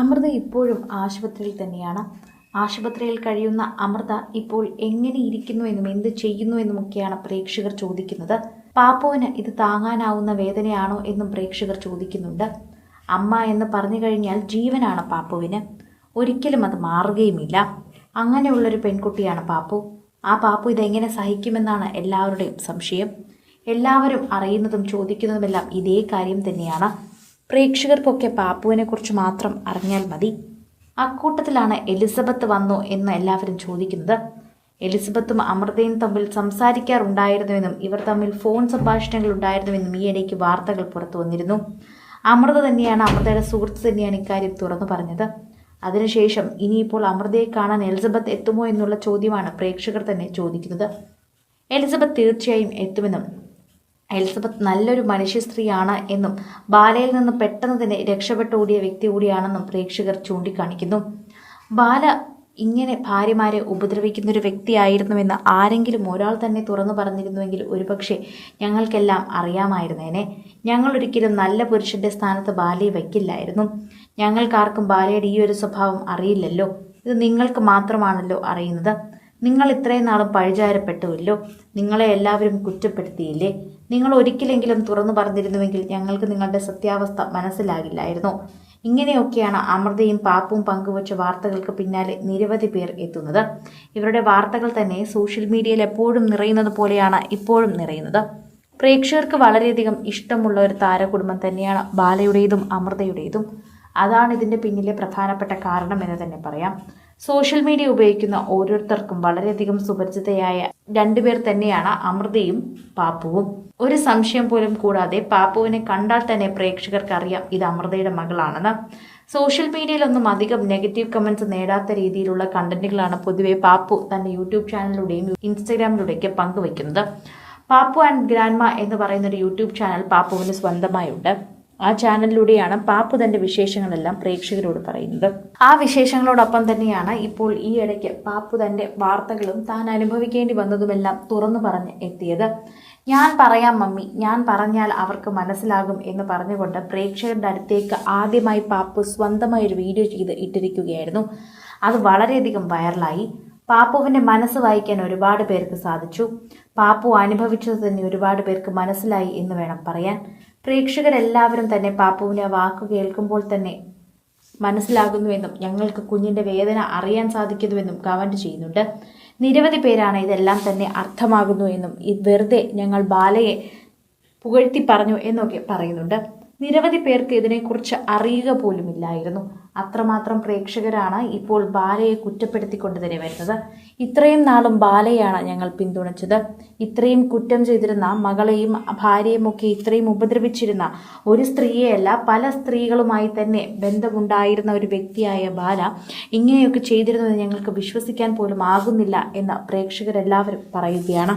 അമൃത ഇപ്പോഴും ആശുപത്രിയിൽ തന്നെയാണ്. ആശുപത്രിയിൽ കഴിയുന്ന അമൃത ഇപ്പോൾ എങ്ങനെ ഇരിക്കുന്നു എന്നും എന്ത് ചെയ്യുന്നു എന്നുമൊക്കെയാണ് പ്രേക്ഷകർ ചോദിക്കുന്നത്. പാപ്പുവിന് ഇത് താങ്ങാനാവുന്ന വേദനയാണോ എന്നും പ്രേക്ഷകർ ചോദിക്കുന്നുണ്ട്. അമ്മ എന്ന് പറഞ്ഞു കഴിഞ്ഞാൽ ജീവനാണ് പാപ്പുവിന്. ഒരിക്കലും അത് മാറുകയുമില്ല. അങ്ങനെയുള്ളൊരു പെൺകുട്ടിയാണ് പാപ്പു. ആ പാപ്പു ഇതെങ്ങനെ സഹിക്കുമെന്നാണ് എല്ലാവരുടെയും സംശയം. എല്ലാവരും അറിയുന്നതും ചോദിക്കുന്നതുമെല്ലാം ഇതേ കാര്യം തന്നെയാണ്. പ്രേക്ഷകർക്കൊക്കെ പാപ്പുവിനെ കുറിച്ച് മാത്രം അറിഞ്ഞാൽ മതി. അക്കൂട്ടത്തിലാണ് എലിസബത്ത് വന്നു എന്ന് എല്ലാവരും ചോദിക്കുന്നത്. എലിസബത്തും അമൃതയും തമ്മിൽ സംസാരിക്കാറുണ്ടായിരുന്നുവെന്നും ഇവർ തമ്മിൽ ഫോൺ സംഭാഷണങ്ങൾ ഉണ്ടായിരുന്നുവെന്നും ഈ ഇടയ്ക്ക് വാർത്തകൾ പുറത്തു വന്നിരുന്നു. അമൃത തന്നെയാണ് അമൃതയുടെ സുഹൃത്ത് തന്നെയാണ് ഇക്കാര്യം തുറന്നു പറഞ്ഞത്. അതിനുശേഷം ഇനിയിപ്പോൾ അമൃതയെ കാണാൻ എലിസബത്ത് എത്തുമോ എന്നുള്ള ചോദ്യമാണ് പ്രേക്ഷകർ തന്നെ ചോദിക്കുന്നത്. എലിസബത്ത് തീർച്ചയായും എത്തുമെന്നും എലിസബത്ത് നല്ലൊരു മനുഷ്യ സ്ത്രീയാണ് എന്നും ബാലയിൽ നിന്ന് പെട്ടെന്ന് തന്നെ രക്ഷപ്പെട്ടോടിയ വ്യക്തി കൂടിയാണെന്നും പ്രേക്ഷകർ ചൂണ്ടിക്കാണിക്കുന്നു. ബാല ഇങ്ങനെ ഭാര്യമാരെ ഉപദ്രവിക്കുന്ന ഒരു വ്യക്തിയായിരുന്നുവെന്ന് ആരെങ്കിലും ഒരാൾ തന്നെ തുറന്നു പറഞ്ഞിരുന്നുവെങ്കിൽ ഒരുപക്ഷെ ഞങ്ങൾക്കെല്ലാം അറിയാമായിരുന്നേനെ. ഞങ്ങൾ ഒരിക്കലും നല്ല പുരുഷന്റെ സ്ഥാനത്ത് ബാലയെ വയ്ക്കില്ലായിരുന്നു. ഞങ്ങൾക്കാർക്കും ബാലയുടെ ഈ ഒരു സ്വഭാവം അറിയില്ലല്ലോ. ഇത് നിങ്ങൾക്ക് മാത്രമാണല്ലോ അറിയുന്നത്. നിങ്ങൾ ഇത്രയും നാളും പഴിചാരപ്പെട്ടുവല്ലോ. നിങ്ങളെ എല്ലാവരും കുറ്റപ്പെടുത്തിയില്ലേ? നിങ്ങൾ ഒരിക്കലെങ്കിലും തുറന്നു പറഞ്ഞിരുന്നുവെങ്കിൽ ഞങ്ങൾക്ക് നിങ്ങളുടെ സത്യാവസ്ഥ മനസ്സിലാകില്ലായിരുന്നു. ഇങ്ങനെയൊക്കെയാണ് അമൃതയും പാപ്പും പങ്കുവച്ച വാർത്തകൾക്ക് പിന്നാലെ നിരവധി പേർ എത്തുന്നത്. ഇവരുടെ വാർത്തകൾ തന്നെ സോഷ്യൽ മീഡിയയിൽ എപ്പോഴും നിറയുന്നത് പോലെയാണ് ഇപ്പോഴും നിറയുന്നത്. പ്രേക്ഷകർക്ക് വളരെയധികം ഇഷ്ടമുള്ള ഒരു താരകുടുംബം തന്നെയാണ് ബാലയുടേതും അമൃതയുടേതും. അതാണ് ഇതിന്റെ പിന്നിലെ പ്രധാനപ്പെട്ട കാരണം എന്ന് തന്നെ പറയാം. സോഷ്യൽ മീഡിയ ഉപയോഗിക്കുന്ന ഓരോരുത്തർക്കും വളരെയധികം സുപരിചിതയായ രണ്ടുപേർ തന്നെയാണ് അമൃതയും പാപ്പുവും. ഒരു സംശയം പോലും കൂടാതെ പാപ്പുവിനെ കണ്ടാൽ തന്നെ പ്രേക്ഷകർക്ക് അറിയാം ഇത് അമൃതയുടെ മകളാണെന്ന്. സോഷ്യൽ മീഡിയയിലൊന്നും അധികം നെഗറ്റീവ് കമന്റ്സ് നേടാത്ത രീതിയിലുള്ള കണ്ടന്റുകളാണ് പൊതുവെ പാപ്പു തന്റെ യൂട്യൂബ് ചാനലിലൂടെയും ഇൻസ്റ്റഗ്രാമിലൂടെയൊക്കെ പങ്കുവയ്ക്കുന്നത്. പാപ്പു ആൻഡ് ഗ്രാൻഡ്മ എന്ന് പറയുന്ന ഒരു യൂട്യൂബ് ചാനൽ പാപ്പുവിന് സ്വന്തമായുണ്ട്. ആ ചാനലിലൂടെയാണ് പാപ്പു തന്റെ വിശേഷങ്ങളെല്ലാം പ്രേക്ഷകരോട് പറയുന്നത്. ആ വിശേഷങ്ങളോടൊപ്പം തന്നെയാണ് ഇപ്പോൾ ഈ ഇടയ്ക്ക് പാപ്പു തന്റെ വാർത്തകളും താൻ അനുഭവിക്കേണ്ടി വന്നതുമെല്ലാം തുറന്നു പറഞ്ഞ് എത്തിയത്. ഞാൻ പറയാം മമ്മി ഞാൻ പറഞ്ഞാൽ അവർക്ക് മനസ്സിലാകും എന്ന് പറഞ്ഞുകൊണ്ട് പ്രേക്ഷകരുടെ അടുത്തേക്ക് ആദ്യമായി പാപ്പു സ്വന്തമായി ഒരു വീഡിയോ ചെയ്ത് ഇട്ടിരിക്കുകയായിരുന്നു. അത് വളരെയധികം വൈറലായി. പാപ്പുവിന്റെ മനസ്സ് വായിക്കാൻ ഒരുപാട് പേർക്ക് സാധിച്ചു. പാപ്പു അനുഭവിച്ചത് തന്നെ ഒരുപാട് പേർക്ക് മനസ്സിലായി എന്ന് വേണം പറയാൻ. പ്രേക്ഷകരെല്ലാവരും തന്നെ പാപ്പുവിനെ വാക്കു കേൾക്കുമ്പോൾ തന്നെ മനസ്സിലാകുന്നുവെന്നും ഞങ്ങൾക്ക് കുഞ്ഞിന്റെ വേദന അറിയാൻ സാധിക്കുന്നുവെന്നും കമന്റ് ചെയ്യുന്നുണ്ട്. നിരവധി പേരാണ് ഇതെല്ലാം തന്നെ അർത്ഥമാകുന്നു എന്നും വെറുതെ ഞങ്ങൾ ബാലയെ പുകഴ്ത്തി പറഞ്ഞു എന്നൊക്കെ പറയുന്നുണ്ട്. നിരവധി പേർക്ക് ഇതിനെക്കുറിച്ച് അറിയുക പോലുമില്ലായിരുന്നു. അത്രമാത്രം പ്രേക്ഷകരാണ് ഇപ്പോൾ ബാലയെ കുറ്റപ്പെടുത്തിക്കൊണ്ട് തന്നെ വരുന്നത്. ഇത്രയും നാളും ബാലയാണ് ഞങ്ങൾ പിന്തുണച്ചത്. ഇത്രയും കുറ്റം ചെയ്തിരുന്ന മകളെയും ഭാര്യയും ഒക്കെ ഇത്രയും ഉപദ്രവിച്ചിരുന്ന ഒരു സ്ത്രീയെയല്ല പല സ്ത്രീകളുമായി തന്നെ ബന്ധമുണ്ടായിരുന്ന ഒരു വ്യക്തിയായ ബാല ഇങ്ങനെയൊക്കെ ചെയ്തിരുന്നത് ഞങ്ങൾക്ക് വിശ്വസിക്കാൻ പോലും ആകുന്നില്ല എന്ന് പ്രേക്ഷകരെല്ലാവരും പറയുകയാണ്.